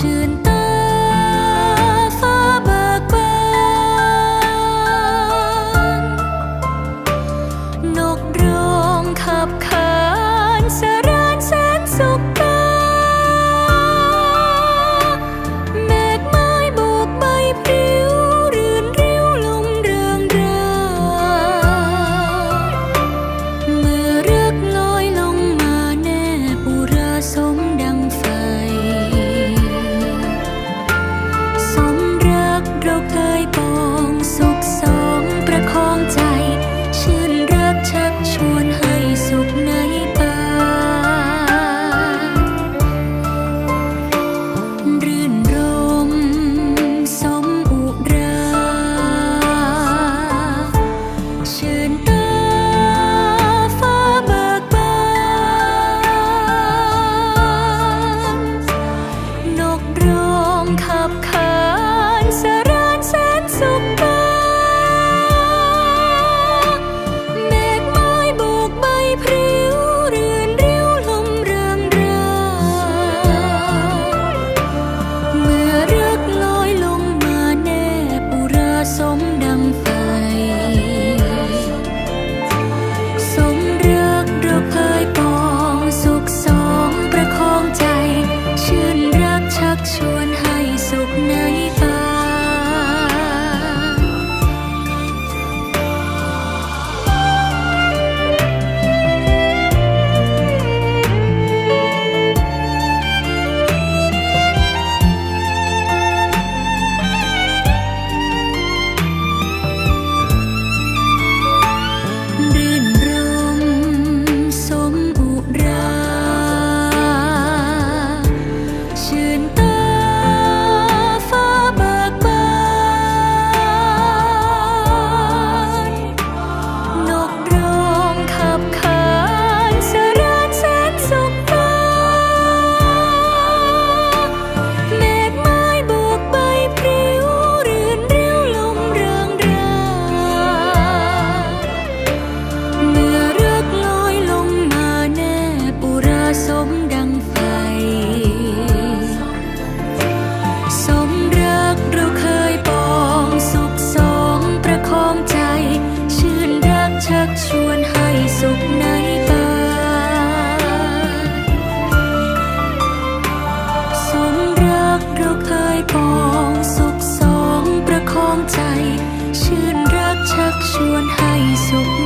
ชื่น ชื่น ชวนให้สุขในกายสมรักเราเคยปองสุขสองประคองใจ ชื่นรักชักชวนให้สุข